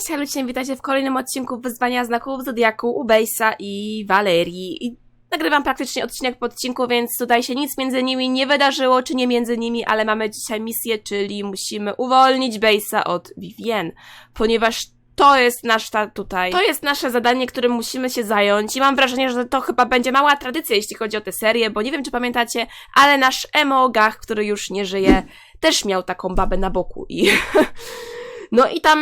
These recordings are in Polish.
Cześć, Halucie, witajcie w kolejnym odcinku Wyzwania Znaków Zodiaku u Bejsa i Walerii. I nagrywam praktycznie odcinek po odcinku, więc tutaj się nic między nimi nie wydarzyło, czy nie między nimi, ale mamy dzisiaj misję, czyli musimy uwolnić Bejsa od Vivien, ponieważ to jest nasz ta tutaj. To jest nasze zadanie, którym musimy się zająć i mam wrażenie, że to chyba będzie mała tradycja, jeśli chodzi o tę serię, bo nie wiem, czy pamiętacie, ale nasz emo Gach, który już nie żyje, też miał taką babę na boku i... No i tam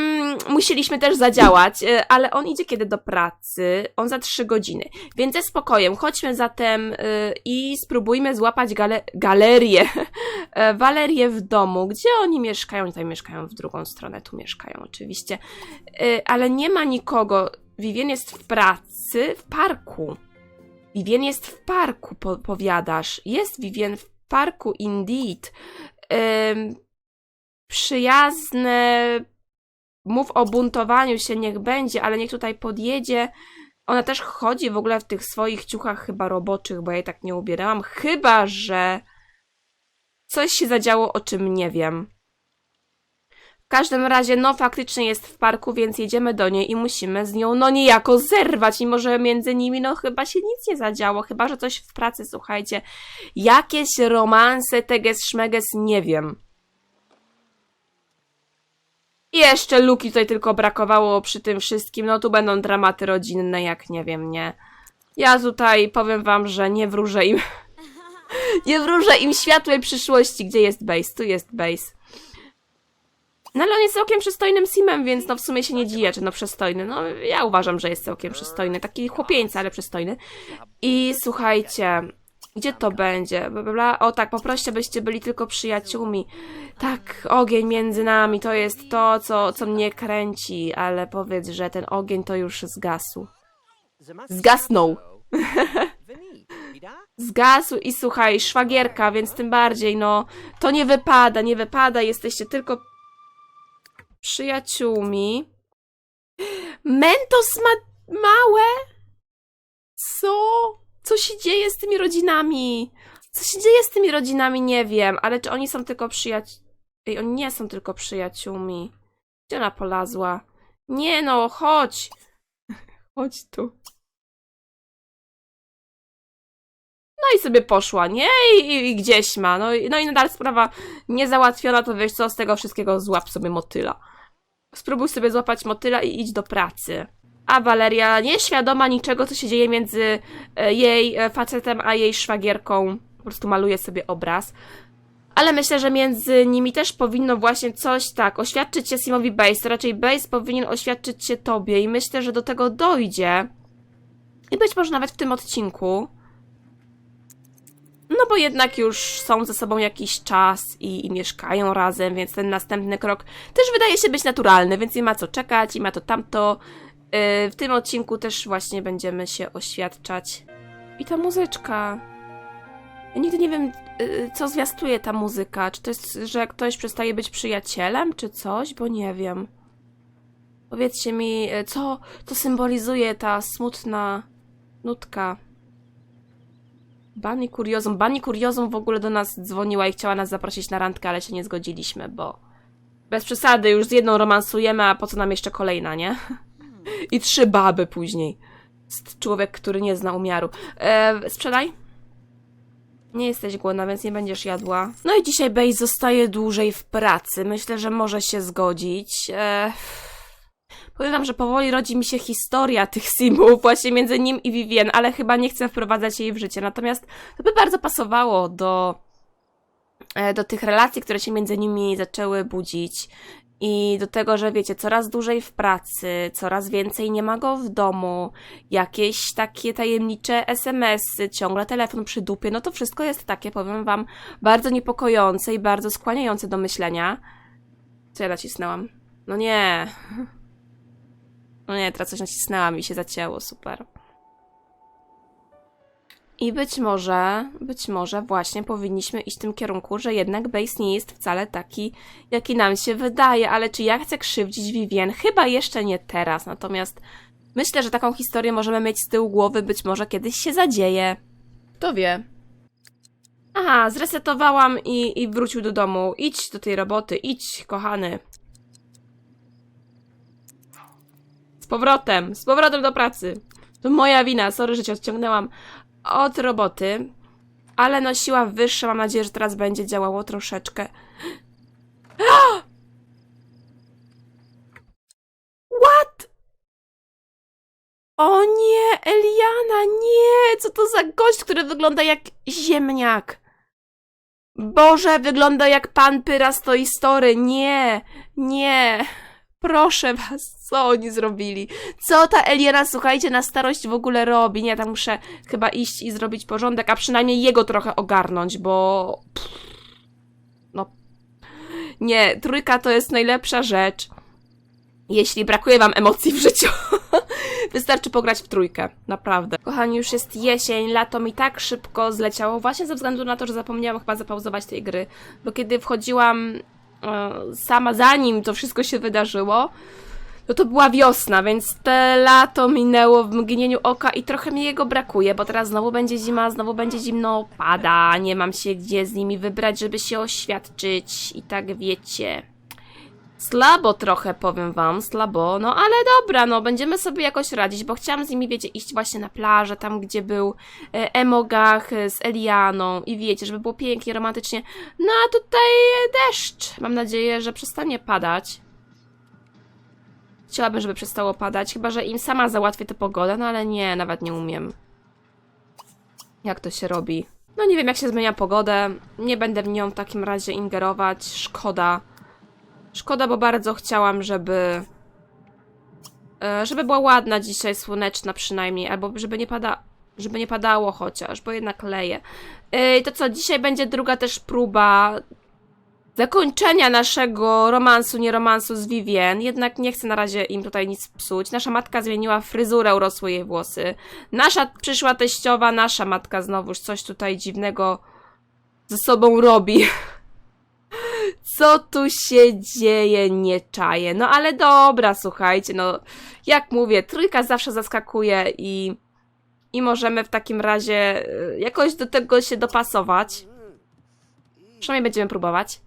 musieliśmy też zadziałać, e, ale on idzie kiedy do pracy? On za trzy godziny. Więc ze spokojem, chodźmy zatem y, i spróbujmy złapać gale galerię. E, Walerię w domu. Gdzie oni mieszkają? Tutaj mieszkają w drugą stronę, tu mieszkają oczywiście. Ale nie ma nikogo. Vivien jest w pracy, w parku. Vivien jest w parku, po powiadasz. Jest Vivien w parku, indeed. Ym, przyjazne mów o buntowaniu się, niech będzie, ale niech tutaj podjedzie. Ona też chodzi w ogóle w tych swoich ciuchach chyba roboczych, bo ja jej tak nie ubierałam. Chyba, że coś się zadziało, o czym nie wiem. W każdym razie, no faktycznie jest w parku, więc jedziemy do niej i musimy z nią, no niejako zerwać, mimo że między nimi, no chyba się nic nie zadziało, chyba, że coś w pracy, słuchajcie. Jakieś romanse, teges, szmeges, nie wiem. I jeszcze Luki tutaj tylko brakowało przy tym wszystkim. No tu będą dramaty rodzinne, jak nie wiem, nie. Ja tutaj powiem wam, że nie wróżę im. nie wróżę im światłej przyszłości. Gdzie jest base? Tu jest base. No ale on jest całkiem przystojnym simem, więc no w sumie się nie dziwię, czy no przystojny. No ja uważam, że jest całkiem przystojny. Taki chłopieńca, ale przystojny. I słuchajcie, gdzie to będzie? Bla, bla, bla. O tak, poproście, byście byli tylko przyjaciółmi. Tak, ogień między nami to jest to, co, co mnie kręci, ale powiedz, że ten ogień to już zgasł. Zgasnął. Zgasł i słuchaj, szwagierka, więc tym bardziej, no, to nie wypada, nie wypada, jesteście tylko przyjaciółmi. Mentos ma małe? Co? Co się dzieje z tymi rodzinami? Co się dzieje z tymi rodzinami, nie wiem, ale czy oni są tylko przyjaciółmi? Ej, oni nie są tylko przyjaciółmi. Gdzie ona polazła? Nie no, chodź! Chodź tu. No i sobie poszła, nie? I, i gdzieś ma. No, i- no i nadal sprawa niezałatwiona, to wiesz co, z tego wszystkiego złap sobie motyla. Spróbuj sobie złapać motyla i idź do pracy. A Waleria, nieświadoma niczego, co się dzieje między e, jej e, facetem a jej szwagierką, po prostu maluje sobie obraz. Ale myślę, że między nimi też powinno właśnie coś tak oświadczyć się Simowi Base. To raczej Base powinien oświadczyć się tobie i myślę, że do tego dojdzie. I być może nawet w tym odcinku. No bo jednak już są ze sobą jakiś czas i, i mieszkają razem, więc ten następny krok też wydaje się być naturalny, więc nie ma co czekać i ma to tamto. Yy, w tym odcinku też właśnie będziemy się oświadczać. I ta muzyczka. Ja nigdy nie wiem, yy, co zwiastuje ta muzyka. Czy to jest, że ktoś przestaje być przyjacielem, czy coś? Bo nie wiem. Powiedzcie mi, yy, co, co symbolizuje ta smutna nutka. Bani Kuriozum. Bani Kuriozum w ogóle do nas dzwoniła i chciała nas zaprosić na randkę, ale się nie zgodziliśmy, bo bez przesady, już z jedną romansujemy, a po co nam jeszcze kolejna, nie? I trzy baby później. Człowiek, który nie zna umiaru. E, sprzedaj? Nie jesteś głodna, więc nie będziesz jadła. No i dzisiaj Bej zostaje dłużej w pracy. Myślę, że może się zgodzić. E, powiem wam, że powoli rodzi mi się historia tych simów właśnie między nim i Vivien, ale chyba nie chcę wprowadzać jej w życie. Natomiast to by bardzo pasowało do, e, do tych relacji, które się między nimi zaczęły budzić. I do tego, że wiecie, coraz dłużej w pracy, coraz więcej nie ma go w domu, jakieś takie tajemnicze SMS-y, ciągle telefon przy dupie, no to wszystko jest takie, powiem wam, bardzo niepokojące i bardzo skłaniające do myślenia. Co ja nacisnęłam? No nie. No nie, teraz coś nacisnęłam i się zacięło, super. I być może, być może właśnie powinniśmy iść w tym kierunku, że jednak Base nie jest wcale taki, jaki nam się wydaje, ale czy ja chcę krzywdzić Vivien? Chyba jeszcze nie teraz, natomiast myślę, że taką historię możemy mieć z tyłu głowy, być może kiedyś się zadzieje. Kto wie? Aha, zresetowałam i, i wrócił do domu. Idź do tej roboty, idź, kochany. powrotem, z powrotem do pracy. To moja wina, sorry, że cię odciągnęłam od roboty, ale no siła wyższa, mam nadzieję, że teraz będzie działało troszeczkę. What? O nie, Eliana, nie! Co to za gość, który wygląda jak ziemniak? Boże, wygląda jak pan Pyra z Story. Nie, nie. Proszę was, co oni zrobili? Co ta Eliana, słuchajcie, na starość w ogóle robi? Nie, tam muszę chyba iść i zrobić porządek, a przynajmniej jego trochę ogarnąć, bo... No... Nie, trójka to jest najlepsza rzecz. Jeśli brakuje wam emocji w życiu, wystarczy pograć w trójkę. Naprawdę. Kochani, już jest jesień, lato mi tak szybko zleciało, właśnie ze względu na to, że zapomniałam chyba zapauzować tej gry, bo kiedy wchodziłam sama, zanim to wszystko się wydarzyło, no to była wiosna, więc te lato minęło w mgnieniu oka i trochę mi jego brakuje, bo teraz znowu będzie zima, znowu będzie zimno, pada, nie mam się gdzie z nimi wybrać, żeby się oświadczyć i tak wiecie. Slabo trochę, powiem wam, slabo, no ale dobra, no będziemy sobie jakoś radzić, bo chciałam z nimi, wiecie, iść właśnie na plażę, tam gdzie był e, Emogach e, z Elianą i wiecie, żeby było pięknie, romantycznie. No a tutaj deszcz. Mam nadzieję, że przestanie padać. Chciałabym, żeby przestało padać, chyba że im sama załatwię tę pogodę, no ale nie, nawet nie umiem. Jak to się robi? No nie wiem, jak się zmienia pogodę. Nie będę w nią w takim razie ingerować. Szkoda. Szkoda, bo bardzo chciałam, żeby. e, Żeby była ładna dzisiaj, słoneczna przynajmniej, albo żeby nie pada. Żeby nie padało chociaż, bo jednak leje. E, I to co, dzisiaj będzie druga też próba zakończenia naszego romansu, nie romansu z Vivien. Jednak nie chcę na razie im tutaj nic psuć. Nasza matka zmieniła fryzurę, urosły jej włosy. Nasza przyszła teściowa, nasza matka znowuż coś tutaj dziwnego ze sobą robi. Co tu się dzieje, nie czaję. No ale dobra, słuchajcie, no jak mówię, trójka zawsze zaskakuje i, i możemy w takim razie y, jakoś do tego się dopasować. Przynajmniej będziemy próbować.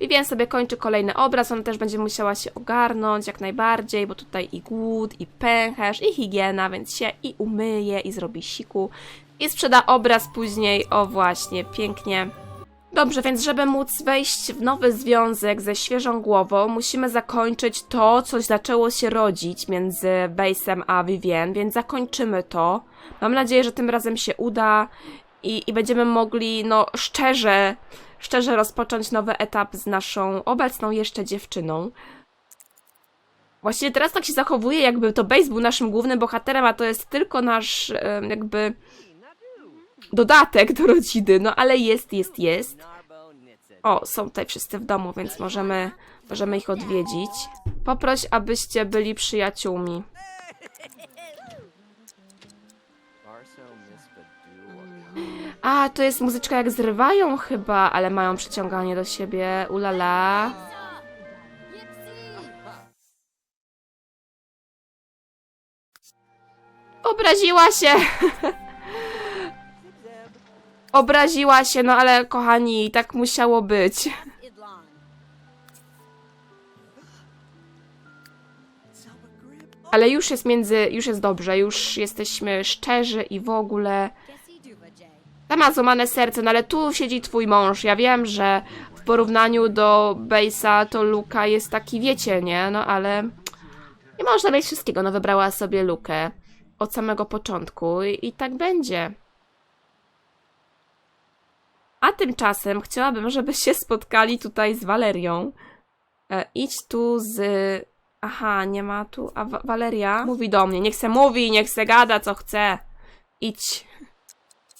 Vivien sobie kończy kolejny obraz, ona też będzie musiała się ogarnąć jak najbardziej, bo tutaj i głód, i pęcherz, i higiena, więc się i umyje, i zrobi siku, i sprzeda obraz później, o właśnie, pięknie. Dobrze, więc żeby móc wejść w nowy związek ze świeżą głową, musimy zakończyć to, co zaczęło się rodzić między Base'em a Vivien, więc zakończymy to. Mam nadzieję, że tym razem się uda i, i będziemy mogli, no, szczerze, szczerze rozpocząć nowy etap z naszą obecną jeszcze dziewczyną. Właściwie teraz tak się zachowuje, jakby to Base był naszym głównym bohaterem, a to jest tylko nasz, jakby, dodatek do rodziny, no ale jest, jest, jest. O, są tutaj wszyscy w domu, więc możemy, możemy ich odwiedzić. Poproś, abyście byli przyjaciółmi. A, to jest muzyczka jak zrywają chyba, ale mają przyciąganie do siebie. Ulala. Obraziła się! Obraziła się, no ale kochani, tak musiało być. Ale już jest między, już jest dobrze, już jesteśmy szczerzy i w ogóle. Ta ma złamane serce, no ale tu siedzi twój mąż. Ja wiem, że w porównaniu do Base'a to Luka jest taki, wiecie, nie? No ale nie można mieć wszystkiego. No wybrała sobie Lukę od samego początku i, i tak będzie. A tymczasem chciałabym, żebyście spotkali tutaj z Walerią. E, idź tu z... Aha, nie ma tu... A Wa- Waleria mówi do mnie. Niech se mówi, niech se gada, co chce. Idź.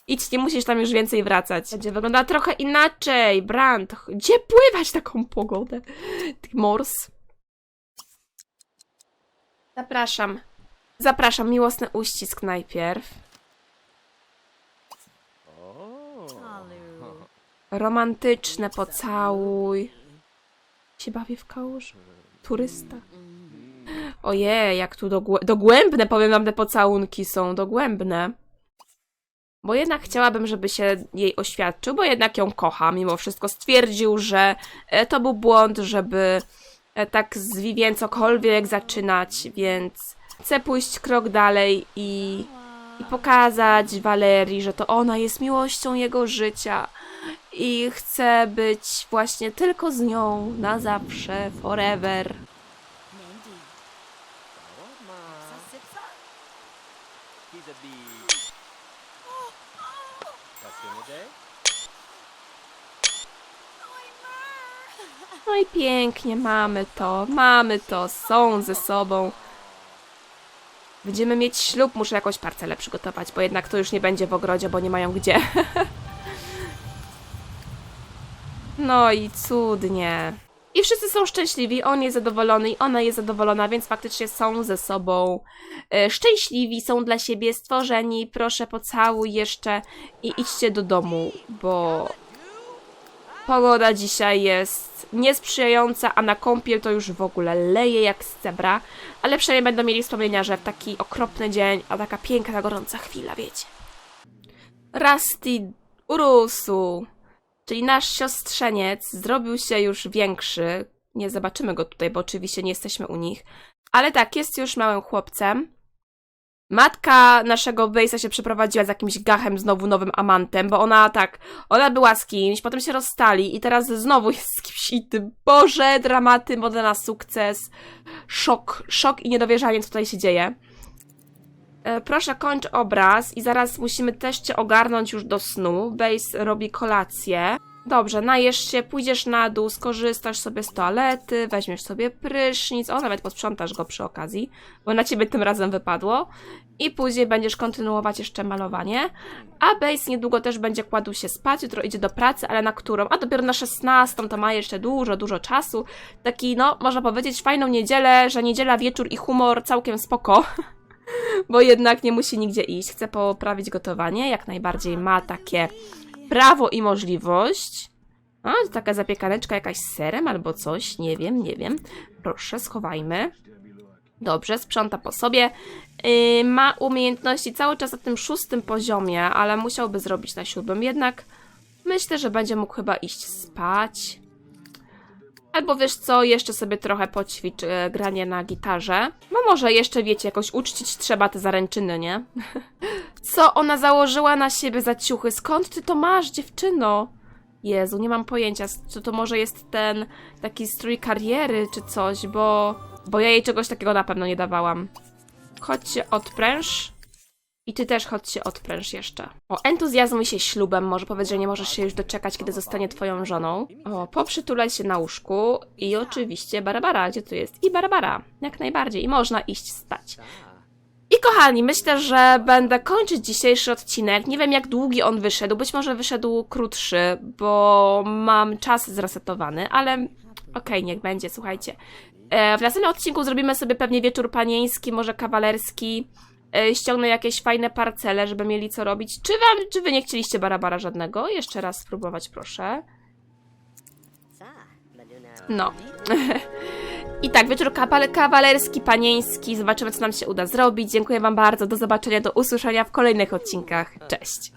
Idź, nie musisz tam już więcej wracać. Będzie wyglądała trochę inaczej. Brand, gdzie pływać taką pogodę? Mors. Zapraszam. Zapraszam, miłosny uścisk najpierw. Romantyczne pocałuj. Się bawię w kałuż. Turysta. Ojej, jak tu dogłę- dogłębne, powiem wam, te pocałunki są. Dogłębne. bo jednak chciałabym, żeby się jej oświadczył, bo jednak ją kocha. Mimo wszystko stwierdził, że e, to był błąd, żeby e, tak z Vivien cokolwiek zaczynać, więc chcę pójść krok dalej i, i pokazać Valerii, że to ona jest miłością jego życia i chcę być właśnie tylko z nią na zawsze, forever. No i pięknie, mamy to, mamy to, są ze sobą. Będziemy mieć ślub, muszę jakąś parcelę przygotować, bo jednak to już nie będzie w ogrodzie, bo nie mają gdzie. No i cudnie. I wszyscy są szczęśliwi, on jest zadowolony i ona jest zadowolona, więc faktycznie są ze sobą e, szczęśliwi, są dla siebie stworzeni. Proszę pocałuj jeszcze i idźcie do domu, bo Pogoda dzisiaj jest niesprzyjająca, a na kąpiel to już w ogóle leje jak z cebra, ale przynajmniej będą mieli wspomnienia, że w taki okropny dzień, a taka piękna, gorąca chwila, wiecie. Rusty urósł, czyli nasz siostrzeniec zrobił się już większy. Nie zobaczymy go tutaj, bo oczywiście nie jesteśmy u nich, ale tak, jest już małym chłopcem. Matka naszego Bejsa się przeprowadziła z jakimś gachem, znowu nowym amantem, bo ona tak, ona była z kimś, potem się rozstali i teraz znowu jest z kimś i ty, Boże, dramaty, moda na sukces, szok, szok i niedowierzanie, co tutaj się dzieje. E, proszę, kończ obraz i zaraz musimy też cię ogarnąć już do snu. Base robi kolację. Dobrze, najesz się, pójdziesz na dół, skorzystasz sobie z toalety, weźmiesz sobie prysznic, o, nawet posprzątasz go przy okazji, bo na ciebie tym razem wypadło. I później będziesz kontynuować jeszcze malowanie. A Base niedługo też będzie kładł się spać, jutro idzie do pracy, ale na którą? A dopiero na 16, to ma jeszcze dużo, dużo czasu. Taki, no, można powiedzieć, fajną niedzielę, że niedziela, wieczór i humor całkiem spoko. Bo jednak nie musi nigdzie iść. Chce poprawić gotowanie, jak najbardziej ma takie prawo i możliwość. A, to taka zapiekaneczka jakaś z serem albo coś, nie wiem, nie wiem. Proszę, schowajmy. Dobrze, sprząta po sobie. Yy, ma umiejętności cały czas na tym szóstym poziomie, ale musiałby zrobić na siódmym. Jednak myślę, że będzie mógł chyba iść spać. Albo wiesz co, jeszcze sobie trochę poćwicz e, granie na gitarze. No może jeszcze, wiecie, jakoś uczcić trzeba te zaręczyny, nie? Co ona założyła na siebie za ciuchy? Skąd ty to masz, dziewczyno? Jezu, nie mam pojęcia, czy to może jest ten taki strój kariery, czy coś, bo... Bo ja jej czegoś takiego na pewno nie dawałam. Chodź odpręż. I ty też chodź się odpręż jeszcze. O, entuzjazmuj się ślubem. Może powiedz, że nie możesz się już doczekać, kiedy zostanie twoją żoną. O, poprzytulaj się na łóżku. I oczywiście Barbara, gdzie tu jest? I Barbara, jak najbardziej. I można iść spać. I kochani, myślę, że będę kończyć dzisiejszy odcinek. Nie wiem, jak długi on wyszedł. Być może wyszedł krótszy, bo mam czas zresetowany, ale okej, niech będzie, słuchajcie. E, w następnym odcinku zrobimy sobie pewnie wieczór panieński, może kawalerski. E, ściągnę jakieś fajne parcele, żeby mieli co robić. Czy wam, czy wy nie chcieliście barabara żadnego? Jeszcze raz spróbować, proszę. No. I tak, wieczór kawalerski, panieński. Zobaczymy, co nam się uda zrobić. Dziękuję wam bardzo. Do zobaczenia, do usłyszenia w kolejnych odcinkach. Cześć.